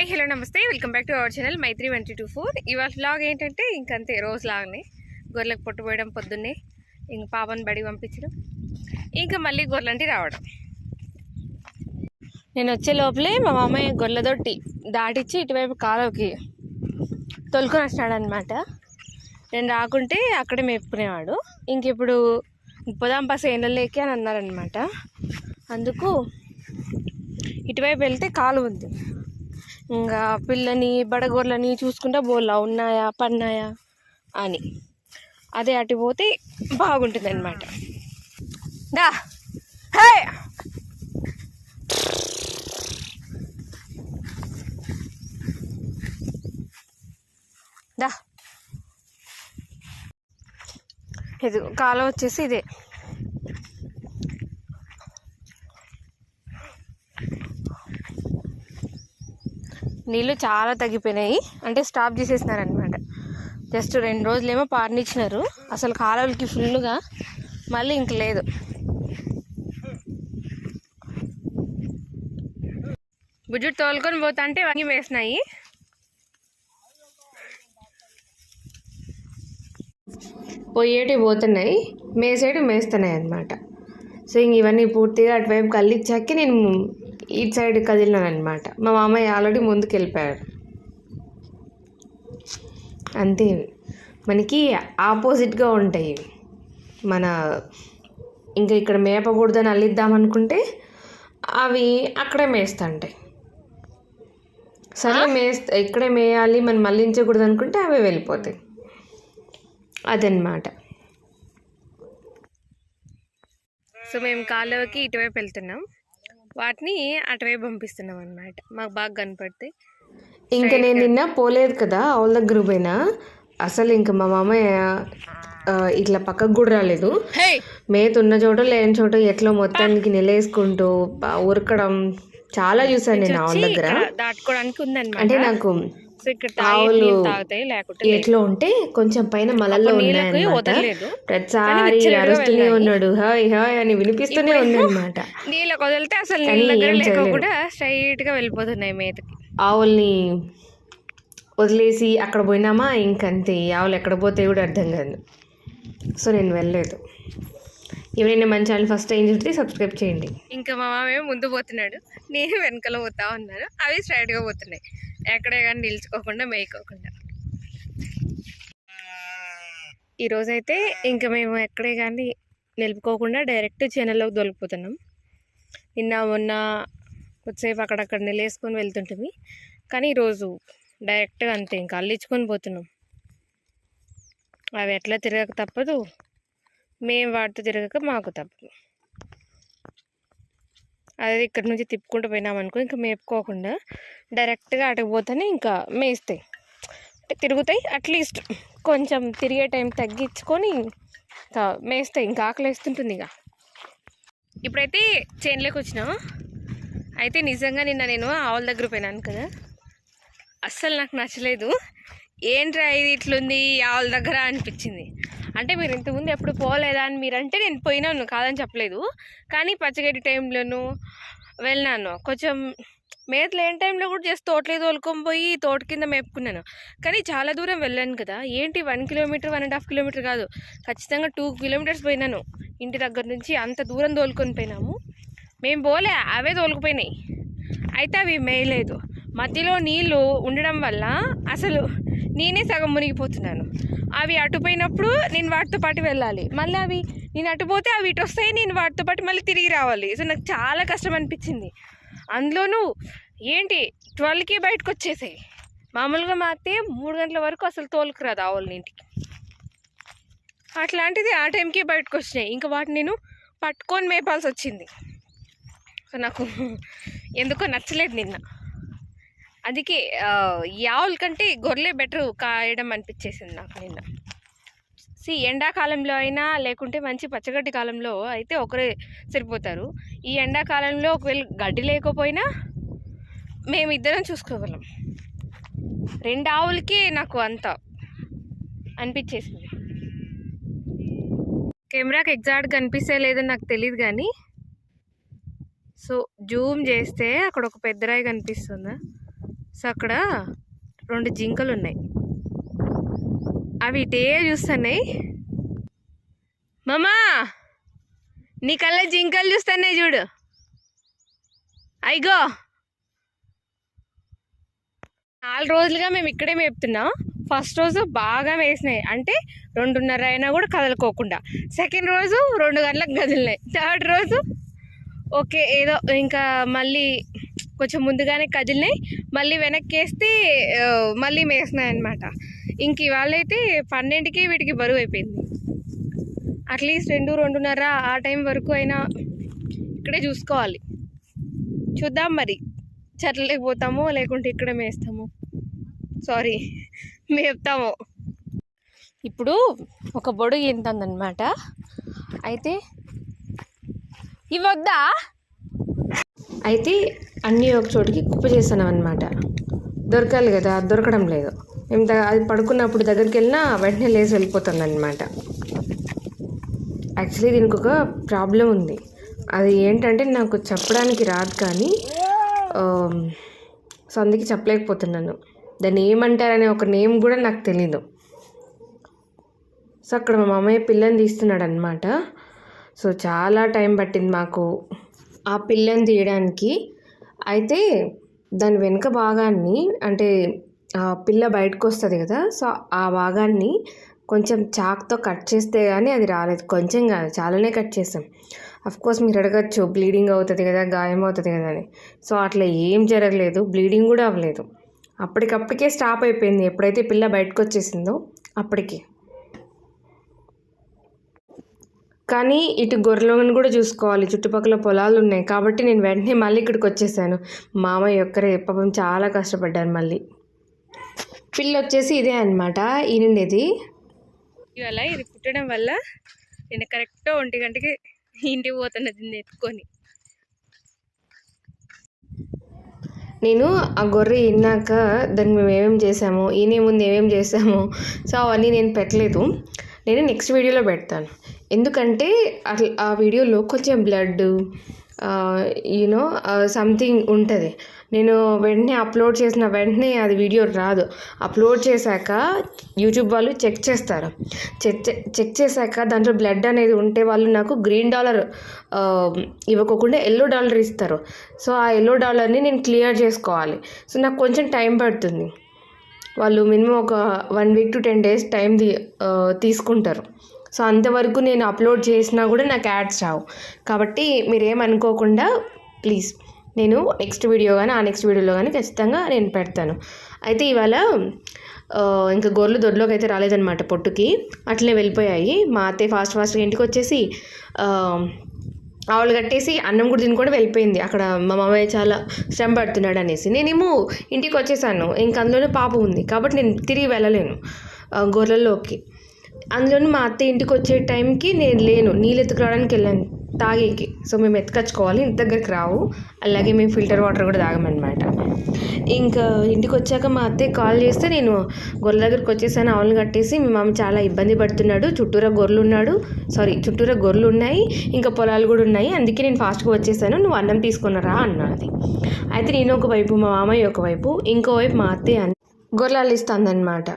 Hi hello నమస్తే. Welcome back to our channel Maitri one two four. ఇవాళ vlog ఏంటంటే ఇంకంతే రోజు లాగానే. గొర్రెలకు పొట్టుపోయడం పొద్దున్నే ఇంక పాపని బడి పంపించడం ఇంకా మళ్ళీ గొర్రెలంటి రావడం. నేను వచ్చే లోపలే మా మామయ్య గొర్రెదొట్టి దాటిచ్చి ఇటువైపు కాలువకి తొలుకొని వచ్చినాడు అనమాట నేను రాకుంటే అక్కడే మేపుకునేవాడు. ఇంక ఇప్పుడు పొదాం పస ఎండలేకి అని అన్నారనమాట అందుకు ఇటువైపు వెళ్తే కాలు ఉంది. ఇంకా పిల్లని బడగొర్లని చూసుకుంటా బోల్లా ఉన్నాయా పన్నాయా అని. అదే అటు పోతే బాగుంటుంది అనమాట దా. హే. దా. ఇది కాలం వచ్చేసి ఇదే. నీళ్ళు చాలా తగ్గిపోయినాయి. అంటే స్టాప్ చేసేసినారనమాట జస్ట్ రెండు రోజులేమో పారనిచ్చినారు. అసలు కాలువలకి ఫుల్గా మళ్ళీ ఇంక లేదు. బుజ్జుడు తోలుకొని పోతా అంటే వంగి వేసినాయి. పోయేటి పోతున్నాయి. మేసేటి మేస్తున్నాయి అన్నమాట సో ఇంక ఇవన్నీ పూర్తిగా అటువైపు కళ్ళిచ్చాక నేను ఇటు సైడ్ కదిలినాను అనమాట మా మామయ్య ఆల్రెడీ ముందుకు వెళ్ళిపోయాడు అంతే. మనకి ఆపోజిట్గా ఉంటాయి. మన ఇంకా ఇక్కడ మేపకూడదని అల్లిద్దాం అనుకుంటే అవి అక్కడే మేస్తుంటాయి. సరే మేస్త ఇక్కడే మేయాలి మనం మళ్ళించకూడదు అనుకుంటే అవి వెళ్ళిపోతాయి. అదనమాట. సో మేము కాలువకి ఇటువైపు వెళ్తున్నాం. వాటిని అటువైపు పంపిస్తున్నాం అనమాట మాకు బాగా కనపడతాయి ఇంకా నేను నిన్న పోలేదు కదా ఆవుల దగ్గర పోయినా. అసలు ఇంకా మా మామయ్య ఇట్లా పక్కకు కూడా రాలేదు. మేత ఉన్న చోట లేని చోట ఎట్లా మొత్తానికి నిలేసుకుంటూ ఉరకడం చాలా చూసాను నేను ఆవుల దగ్గర. దాటుకోవడానికి ఉందన్నమాట. అంటే నాకు సో ఇక్కడ తాగే ఆవులు ఎట్లా ఉంటే కొంచెం పైన మలల్లో ఉన్నాయన్నమాట ప్రతిసారి అరుస్తూనే ఉన్నాడు. హాయ్ హాయ్ అని వినిపిస్తూనే ఉందన్నమాట నీళ్ళకి వదిలితే అసలు నీళ్ళ. కూడా స్ట్రైట్గా వెళ్ళిపోతున్నాయి మేతకి ఆవుల్ని వదిలేసి అక్కడ పోయినామా? ఇంకంతే. ఆవులు ఎక్కడ పోతే కూడా అర్థం కాదు. సో నేను వెళ్ళలేదు. ఎవరైనా మన ఛానల్ ఫస్ట్ టైం చూస్తే సబ్స్క్రైబ్ చేయండి. ఇంకా మా మామేమో ముందు పోతున్నాడు. నేను వెనకలో పోతా ఉన్నాను. అవి స్ట్రైట్గా పోతున్నాయి. ఎక్కడే కానీ నిలుచుకోకుండా మేయకోకుండా. ఈరోజైతే ఇంకా మేము ఎక్కడే కానీ నిలుపుకోకుండా డైరెక్ట్ చేనల్లోకి దొలిపోతున్నాం. నిన్న మొన్న కొద్దిసేపు అక్కడక్కడ నిలేసుకొని వెళ్తుంటుంది కానీ ఈరోజు డైరెక్ట్గా అంతే ఇంకా అల్లించుకొని పోతున్నాం. అవి ఎట్లా తిరగక తప్పదు. మేము వాటితో తిరగక మాకు తప్పు. అదే ఇక్కడ నుంచి తిప్పుకుంటూ పోయినామనుకో ఇంకా మేపుకోకుండా డైరెక్ట్గా అటుకుపోతేనే ఇంకా మేస్తాయి. అంటే తిరుగుతాయి అట్లీస్ట్ కొంచెం తిరిగే టైం తగ్గించుకొని ఇంకా మేస్తాయి ఇంకా ఆకలి వేస్తుంటుంది ఇక. ఇప్పుడైతే చేనులోకి వచ్చినా అయితే నిజంగా నిన్న నేను ఆవుల దగ్గర పోయినాను కదా. అస్సలు నాకు నచ్చలేదు. ఏంట్రా ఇది ఇట్లుంది ఆవుల దగ్గర అనిపించింది. అంటే మీరు ఇంతకుముందు ఎప్పుడు పోలేదా అని మీరు అంటే నేను పోయినాను కాదని చెప్పలేదు. కానీ పచ్చగడ్డి టైంలోను వెళ్ళినాను. కొంచెం మేత లేని టైంలో కూడా జస్ట్ తోటలే తోలుకొని పోయి తోట కింద మేపుకున్నాను. కానీ చాలా దూరం వెళ్ళాను కదా. ఏంటి one kilometre one and half kilometre కాదు. ఖచ్చితంగా టూ కిలోమీటర్స్ పోయినాను. ఇంటి దగ్గర నుంచి అంత దూరం తోలుకొని పోయినాము. మేము పోలే అవే తోలుకుపోయినాయి. అయితే అవి మేయలేదు. మధ్యలో నీళ్ళు ఉండడం వల్ల అసలు నేనే సగం మునిగిపోతున్నాను. అవి అటుపోయినప్పుడు నేను వాటితో పాటు వెళ్ళాలి. మళ్ళీ అవి నేను అటుపోతే అవి ఇటు వస్తాయి నేను వాటితో పాటు మళ్ళీ తిరిగి రావాలి. సో నాకు చాలా కష్టం అనిపించింది. అందులోనూ ఏంటి ట్వెల్వ్కి బయటకు వచ్చేసాయి. మామూలుగా మాత్రమే మూడు గంటల వరకు అసలు తోలుకురాదు ఆవులని ఇంటికి అట్లాంటిది ఆ టైంకి బయటకు వచ్చినాయి. ఇంకా వాటిని నేను పట్టుకొని మేపాల్సి వచ్చింది. సో నాకు ఎందుకో నచ్చలేదు నిన్న. అందుకే ఈ ఆవుల కంటే గొర్రెలే బెటర్ కాయడం అనిపించేసింది నాకు నిన్న. సి ఎండాకాలంలో అయినా లేకుంటే మంచి పచ్చగడ్డి కాలంలో అయితే ఒకరే సరిపోతారు. ఈ ఎండాకాలంలో ఒకవేళ గడ్డి లేకపోయినా మేమిద్దరం చూసుకోగలం. రెండు ఆవులకి నాకు అంత అనిపించేసింది. కెమెరాకి ఎగ్జాక్ట్గా కనిపిస్తే లేదో నాకు తెలియదు కానీ సో జూమ్ చేస్తే అక్కడ ఒక పెద్ద రాయి కనిపిస్తుందా? సో అక్కడ రెండు జింకలు ఉన్నాయి అవి ఇటే చూస్తున్నాయి. మామా నీ కళ్ళ జింకలు చూస్తున్నాయి చూడు. అయిగో నాలుగు రోజులుగా మేము ఇక్కడే మేపుతున్నాం. ఫస్ట్ రోజు బాగా వేసినాయి. అంటే రెండున్నర అయినా కూడా కదలుకోకుండా. సెకండ్ రోజు రెండు గంటలకు కదిలినాయి. థర్డ్ రోజు ఓకే ఏదో ఇంకా మళ్ళీ కొంచెం ముందుగానే కదిలినాయి. మళ్ళీ వెనక్కి వేస్తే మళ్ళీ మేసినాయి అనమాట ఇంక ఇవాళ అయితే పన్నెండుకి వీటికి బరువు అయిపోయింది అట్లీస్ట్ రెండు రెండున్నర ఆ టైం వరకు అయినా ఇక్కడే చూసుకోవాలి. చూద్దాం మరి. చెట్లకి పోతాము లేకుంటే ఇక్కడే మేస్తాము. సారీ మేపుతాము. ఇప్పుడు ఒక బొడుగు ఇంతందనమాట అయితే ఇవద్దా అయితే అన్నీ ఒక చోటికి కుప్ప చేసాను అనమాట దొరకాలి కదా దొరకడం లేదు. మేము అది పడుకున్నప్పుడు దగ్గరికి వెళ్ళినా వెంటనే లేచి వెళ్ళిపోతుంది అనమాట యాక్చువల్లీ దీనికి ఒక ప్రాబ్లం ఉంది. అది ఏంటంటే నాకు చెప్పడానికి రాదు కానీ సో అందుకే చెప్పలేకపోతున్నాను. దాన్ని ఏమంటారనే ఒక నేమ్ కూడా నాకు తెలీదు. సో అక్కడ మా మామయ్య పిల్లని తీస్తున్నాడు అనమాట సో చాలా టైం పట్టింది మాకు. ఆ పిల్లని తీయడానికి అయితే దాని వెనుక భాగాన్ని అంటే ఆ పిల్ల బయటకు వస్తుంది కదా సో ఆ భాగాన్ని కొంచెం చాక్తో కట్ చేస్తే కానీ అది రాలేదు. కొంచెం కాదు చాలానే కట్ చేసాం కోర్స్ మీరు అడగచ్చు బ్లీడింగ్ అవుతుంది కదా గాయం అవుతుంది కదా అని. సో అట్లా ఏం జరగలేదు బ్లీడింగ్ కూడా అవ్వలేదు. అప్పటికప్పటికే స్టాప్ అయిపోయింది. ఎప్పుడైతే పిల్ల బయటకు వచ్చేసిందో అప్పటికి. కానీ ఇటు గొర్రెలను కూడా చూసుకోవాలి. చుట్టుపక్కల పొలాలు ఉన్నాయి. కాబట్టి నేను వెంటనే మళ్ళీ ఇక్కడికి వచ్చేసాను. మామయ్య ఒక్కరే పాపం చాలా కష్టపడ్డాను మళ్ళీ. పిల్ల వచ్చేసి ఇదే అనమాట ఈనుండేది ఇవాళ ఇది పుట్టడం వల్ల నేను కరెక్ట్ ఒంటి గంటకి ఇంటికి పోతున్నది దీన్ని ఎత్తుకొని. నేను ఆ గొర్రె ఇన్నాక దాన్ని మేము ఏమేమి చేసాము ఈయనే ముందు ఏమేమి చేసాము సో అవన్నీ నేను పెట్టలేదు. నేను నెక్స్ట్ వీడియోలో పెడతాను. ఎందుకంటే అట్లా ఆ వీడియోలో కొంచెం బ్లడ్ యూనో సంథింగ్ ఉంటుంది. నేను వెంటనే అప్లోడ్ చేసిన వెంటనే అది వీడియో రాదు. అప్లోడ్ చేశాక యూట్యూబ్ వాళ్ళు చెక్ చేస్తారు. చెక్ చెక్ చేశాక దాంట్లో బ్లడ్ అనేది ఉంటే వాళ్ళు నాకు గ్రీన్ డాలర్ ఇవ్వకోకుండా ఎల్లో డాలర్ ఇస్తారు. సో ఆ ఎల్లో డాలర్ని నేను క్లియర్ చేసుకోవాలి. సో నాకు కొంచెం టైం పడుతుంది. వాళ్ళు మినిమం ఒక one week to ten days time తీసుకుంటారు. సో అంతవరకు నేను అప్లోడ్ చేసినా కూడా నాకు యాడ్స్ రావు. కాబట్టి మీరేమనుకోకుండా ప్లీజ్ నేను నెక్స్ట్ వీడియో కానీ ఆ నెక్స్ట్ వీడియోలో కానీ ఖచ్చితంగా నేను పెడతాను. అయితే ఇవాళ ఇంకా గొర్రెలు దొడ్లోకి అయితే రాలేదనమాట పొట్టుకి. అట్లనే వెళ్ళిపోయాయి. మా అత్తయ్య ఫాస్ట్ ఫాస్ట్గా ఇంటికి వచ్చేసి ఆవులు కట్టేసి అన్నం కూడా తినుకొని వెళ్ళిపోయింది. అక్కడ మా మామయ్య చాలా శ్రమ పడుతున్నాడు అనేసి. నేనేమో ఇంటికి వచ్చేసాను. ఇంక అందులోనే పాప ఉంది. కాబట్టి నేను తిరిగి వెళ్ళలేను. గొర్రెల్లోకి. అందులోని మా అత్త ఇంటికి వచ్చే టైంకి నేను లేను. నీళ్ళు ఎత్తుకురావడానికి వెళ్ళాను. తాగేకి. సో మేము ఎత్తుకొచ్చుకోవాలి. ఇంటి దగ్గరికి రావు. అలాగే మేము ఫిల్టర్ వాటర్ కూడా తాగమన్నమాట. ఇంకా ఇంటికి వచ్చాక మా అత్తయ్య కాల్ చేస్తే నేను గొర్రెల దగ్గరికి వచ్చేసాను. ఆవులను కట్టేసి మీ మామ చాలా ఇబ్బంది పడుతున్నాడు. చుట్టూరా గొర్రెలు ఉన్నాడు సారీ చుట్టూరా గొర్రెలు ఉన్నాయి ఇంకా పొలాలు కూడా ఉన్నాయి. అందుకే నేను ఫాస్ట్గా వచ్చేసాను. నువ్వు అన్నం తీసుకున్నారా అన్నది. అయితే నేను ఒకవైపు మా మామయ్య ఒకవైపు ఇంకోవైపు మా అత్తయ్య గొర్రెలు ఇస్తుందన్నమాట